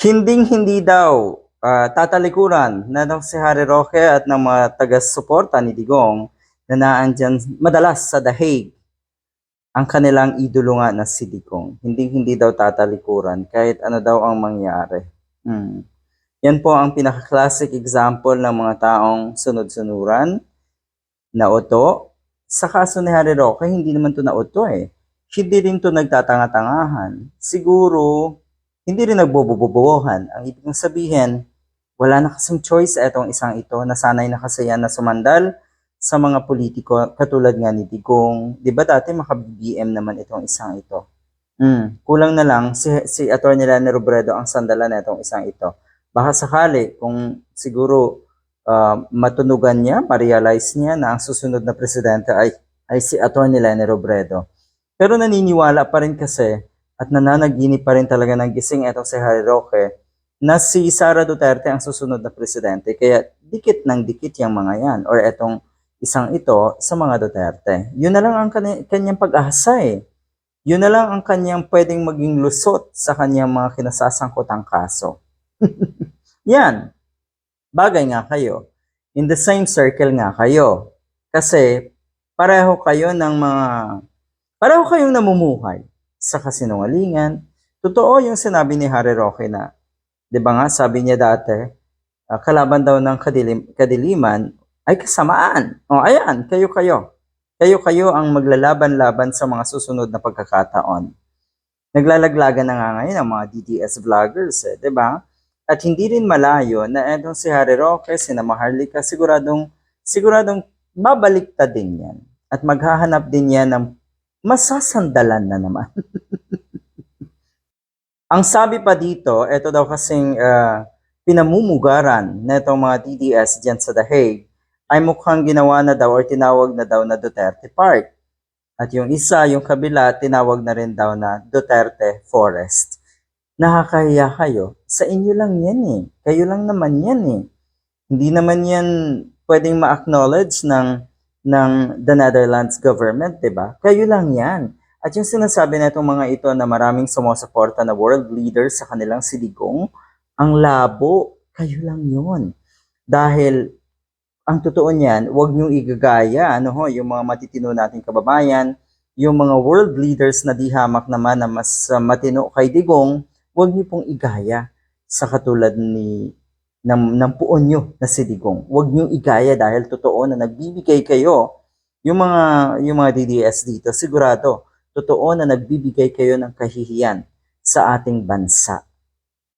Hinding-hindi daw ah, tatalikuran na daw si Harry Roque at ng mga taga-suporta ni Digong na naandyan madalas sa The Hague ang kanilang idolo nga na si Digong. Hindi-hindi daw tatalikuran kahit ano daw ang mangyari. Hmm. Yan po ang pinaka-classic example ng mga taong sunod-sunuran na uto. Sa kaso ni Harry Roque, hindi naman to na uto eh. Hindi rin to nagtatanga-tangahan. Siguro, hindi rin nagbobobobohan. Ang ibig kong sabihin, wala na kasing choice etong isang ito. Nasanay na kasi na sumandal sa mga politiko katulad nga ni Digong. Di ba dati maka-BBM naman itong isang ito? Hmm, kulang na lang si, si Atty. Lene Robredo ang sandalan na itong isang ito. Baka sakali kung siguro ah, matunugan niya, ma-realize niya na ang susunod na presidente ay, ay si Atty. Lene Robredo. Pero naniniwala pa rin kasi at nananaginip pa rin talaga ng gising itong si Harry Roque na si Sara Duterte ang susunod na presidente. Kaya dikit ng dikit yung mga yan or etong isang ito sa mga Duterte. Yun na lang ang kanyang pag-asa eh. Yun na lang ang kanyang pwedeng maging lusot sa kanyang mga kinasasangkotang kaso. yan. Bagay nga kayo. In the same circle nga kayo. Kasi pareho kayo ng mga pareho kayong namumuhay sa kasinungalingan. Totoo yung sinabi ni Harry Roque na, di ba nga, sabi niya dati, ah, kalaban daw ng kadilim, kadiliman ay kasamaan. O ayan, kayo-kayo. Kayo-kayo ang maglalaban-laban sa mga susunod na pagkakataon. Naglalaglagan na nga ngayon ang mga DDS vloggers, eh, di ba? At hindi rin malayo na etong si Harry Roque, si na Maharlika, siguradong, siguradong babaliktad din yan. At maghahanap din yan ng masasandalan na naman. Ang sabi pa dito, ito daw kasing ah, pinamumugaran na itong mga DDS dyan sa The Hague ay mukhang ginawa na daw or tinawag na daw na Duterte Park. At yung isa, yung kabila, tinawag na rin daw na Duterte Forest. Nakakahiya kayo. Sa inyo lang yan eh. Kayo lang naman yan eh. Hindi naman yan pwedeng ma-acknowledge ng, ng the Netherlands government, di ba? Kayo lang yan. At yung sinasabi na itong mga ito na maraming sumusuporta na world leaders sa kanilang siligong, ang labo, kayo lang yon. Dahil ang totoo niyan, huwag niyong igagaya ano ho, yung mga matitino nating kababayan, yung mga world leaders na di hamak naman na mas uh, matino kay Digong, huwag niyo pong igaya sa katulad ni ng, ng puon nyo na si Digong. Huwag niyo igaya dahil totoo na nagbibigay kayo yung mga yung mga DDS dito, sigurado totoo na nagbibigay kayo ng kahihiyan sa ating bansa.